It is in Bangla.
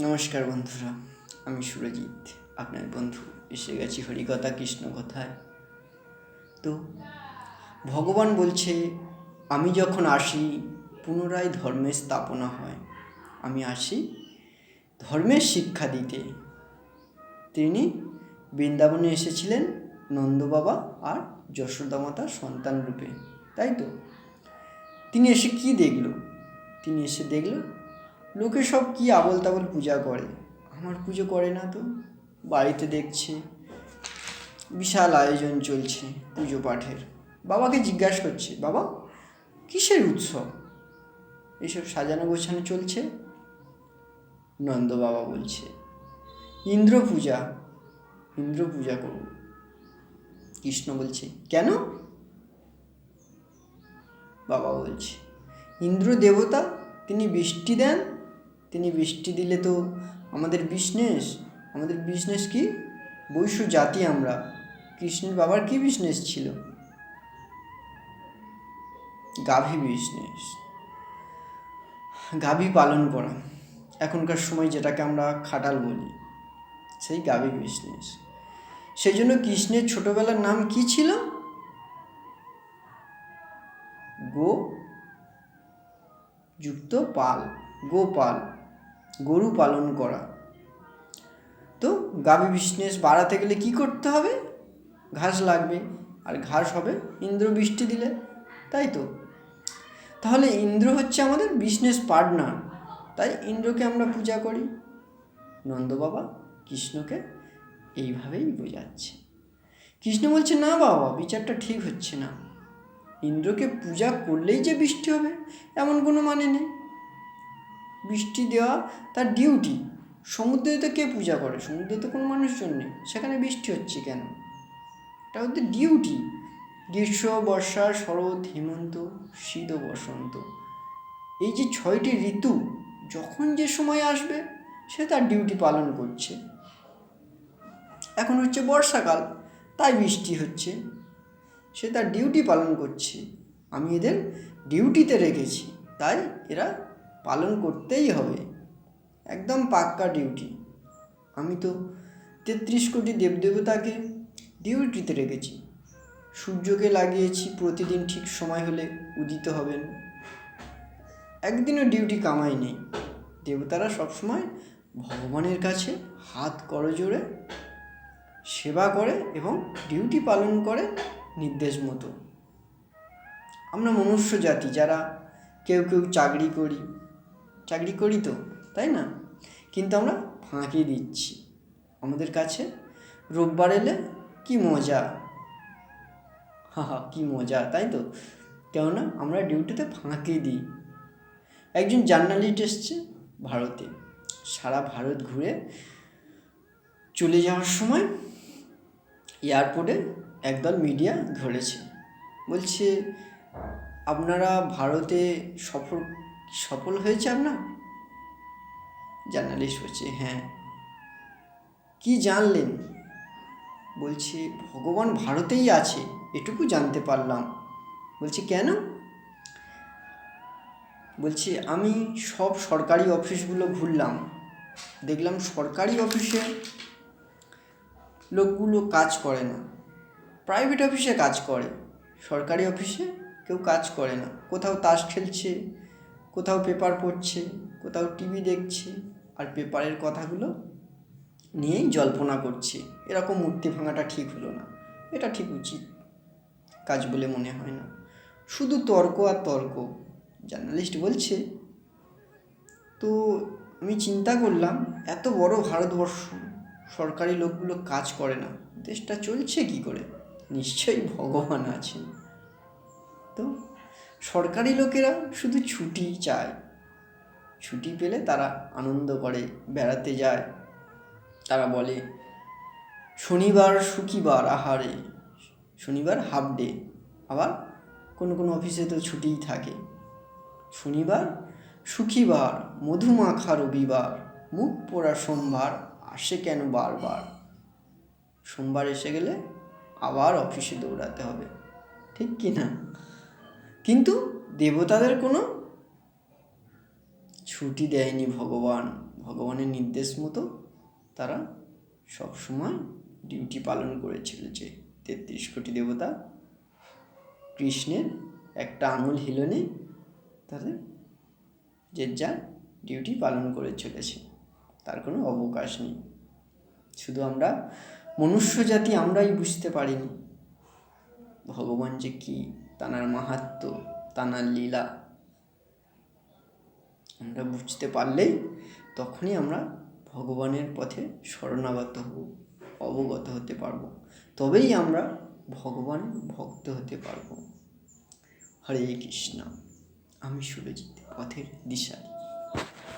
নমস্কার বন্ধুরা, আমি সুরজিৎ, আপনার বন্ধু এসে গেছি হরিকথা কৃষ্ণ কথায়। তো, ভগবান বলছে, আমি যখন আসি, পুনরায় ধর্মের স্থাপনা হয়। আমি আসি ধর্মের শিক্ষা দিতে। তিনি বৃন্দাবনে এসেছিলেন নন্দ বাবা আর যশোদা মাতার সন্তান রূপে, তাই তো? তিনি এসে কি দেখল? তিনি এসে দেখল লোকে সব কি আবল তাবল পূজা করে? আমার পুজো করে না তো। বাড়িতে দেখছে। বিশাল আয়োজন চলছে পুজো পাঠের। বাবাকে জিজ্ঞাসা করছে, বাবা, কিসের উৎসব? এসব সাজানো গোছানো চলছে। নন্দ বাবা বলছে, ইন্দ্র পূজা ইন্দ্র পূজা করব। কৃষ্ণ বলছে, কেন? বাবা বলছে, ইন্দ্র দেবতা, তিনি বৃষ্টি দেন তিনি বৃষ্টি দিলে তো আমাদের বিজনেস আমাদের বিজনেস কি? বৈশ্য জাতি আমরা। কৃষ্ণের বাবার কি বিজনেস ছিল? গাভী বিজনেস গাভী পালন করা। এখনকার সময় যেটাকে আমরা খাটাল বলি, সেই গাভী বিজনেস সেই জন্য কৃষ্ণের ছোটবেলার নাম কি ছিল? গো যুক্ত পাল। গোপাল। গরু পালন করা। তো গাভী বিজনেস বাড়াতে গেলে কি করতে হবে? ঘাস লাগবে, আর ঘাস হবে ইন্দ্র বৃষ্টি দিলে, তাই তো? তাহলে ইন্দ্র হচ্ছে আমাদের বিজনেস পার্টনার। তাই ইন্দ্রকে আমরা পূজা করি। নন্দ বাবা কৃষ্ণকে এইভাবেই বোঝাচ্ছে। কৃষ্ণ বলছে, না বাবা, বিচারটা ঠিক হচ্ছে না। ইন্দ্রকে পূজা করলেই যে বৃষ্টি হবে, এমন কোনো মানে নেই। বৃষ্টি দেওয়া তার ডিউটি সমুদ্রে তো কে পূজা করে? সমুদ্রে তো কোনো মানুষজন নেই। সেখানে বৃষ্টি হচ্ছে কেন? এটা হচ্ছে ডিউটি গ্রীষ্ম, বর্ষা, শরৎ, হেমন্ত, শীত ও বসন্ত। এই যে ছয়টি ঋতু, যখন যে সময় আসবে, সে তার ডিউটি পালন করছে। এখন হচ্ছে বর্ষাকাল, তাই বৃষ্টি হচ্ছে। সে তার ডিউটি পালন করছে। আমি এদের ডিউটিতে রেখেছি। তাই এরা পালন করতেই হবে। একদম পাক্কা ডিউটি আমি তো তেত্রিশ কোটি দেবদেবতাকে ডিউটিতে রেখেছি। সূর্যকে লাগিয়েছি, প্রতিদিন ঠিক সময় হলে উদিত হবেন। একদিনও ডিউটি কামাই নেই। দেবতারা সবসময় ভগবানের কাছে হাত করজোড়ে সেবা করে এবং ডিউটি পালন করে নির্দেশ মতো। আমরা মনুষ্য জাতি, যারা কেউ কেউ চাকরি করি চাকরি করি তো, তাই না? কিন্তু আমরা ফাঁকি দিচ্ছি। আমাদের কাছে রোববার এলে কি মজা? হা হা, কী মজা, তাই তো? কেননা আমরা ডিউটিতে ফাঁকি দিই। একজন জার্নালিস্ট এসছে ভারতে। সারা ভারত ঘুরে চলে যাওয়ার সময় এয়ারপোর্টে একদল মিডিয়া ধরেছে। বলছে, আপনারা ভারতে সফল সফল হয়েছে আপনার? জার্নালিস্ট বলছে হ্যাঁ। কি জানলেন? বলছে, ভগবান ভারতেই আছে, এটুকু জানতে পারলাম। বলছে, কেন? বলছে, আমি সব সরকারি অফিসগুলো ঘুরলাম। দেখলাম সরকারি অফিসে লোকগুলো কাজ করে না। প্রাইভেট অফিসে কাজ করে, সরকারি অফিসে কেউ কাজ করে না। কোথাও তাস খেলছে কোথাও পেপার পড়ছে, কোথাও টিভি দেখছে আর পেপারের কথাগুলো নিয়েই জল্পনা করছে। এরকম মূর্তি ভাঙাটা ঠিক হলো না। এটা ঠিক উচিত কাজ বলে মনে হয় না। শুধু তর্ক আর তর্ক। জার্নালিস্ট বলছে, তো আমি চিন্তা করলাম, এত বড় ভারতবর্ষ, সরকারি লোকগুলো কাজ করে না, দেশটা চলছে কি করে? নিশ্চয়ই ভগবান আছেন। তো সরকারি লোকেরা শুধু ছুটি চায়। ছুটি পেলে তারা আনন্দ করে, বেড়াতে যায়। তারা বলে, শনিবার সুকিবার আহারে। শনিবার হাফ ডে আবার কোনো কোনো অফিসে তো ছুটিই থাকে। শনিবার সুখিবার মধুমাখা রবিবার, মুখ পোড়া সোমবার, আসে কেন বারবার? সোমবার এসে গেলে আবার অফিসে দৌড়াতে হবে। ঠিক কি না? কিন্তু দেবতাদের কোনো ছুটি দেয়নি ভগবান। ভগবানের নির্দেশ মতো তারা সবসময় ডিউটি পালন করে যে তেত্রিশ কোটি দেবতা কৃষ্ণের একটা আঙুল হিলনে তাদের যে যার ডিউটি পালন করে চলেছে, তার কোনো অবকাশ নেই। শুধু আমরা, মনুষ্য জাতি আমরাই বুঝতে পারিনি। ভগবান যে কি? তানার মাহাত্ম, তানার লীলা। আমরা বুঝতে পারলেই তখনই আমরা ভগবানের পথে শরণাগত হব, অবগত হতে পারব। তবেই আমরা ভগবানের ভক্ত হতে পারব। হরে কৃষ্ণ, আমি সুরজিৎ, পথের দিশারি।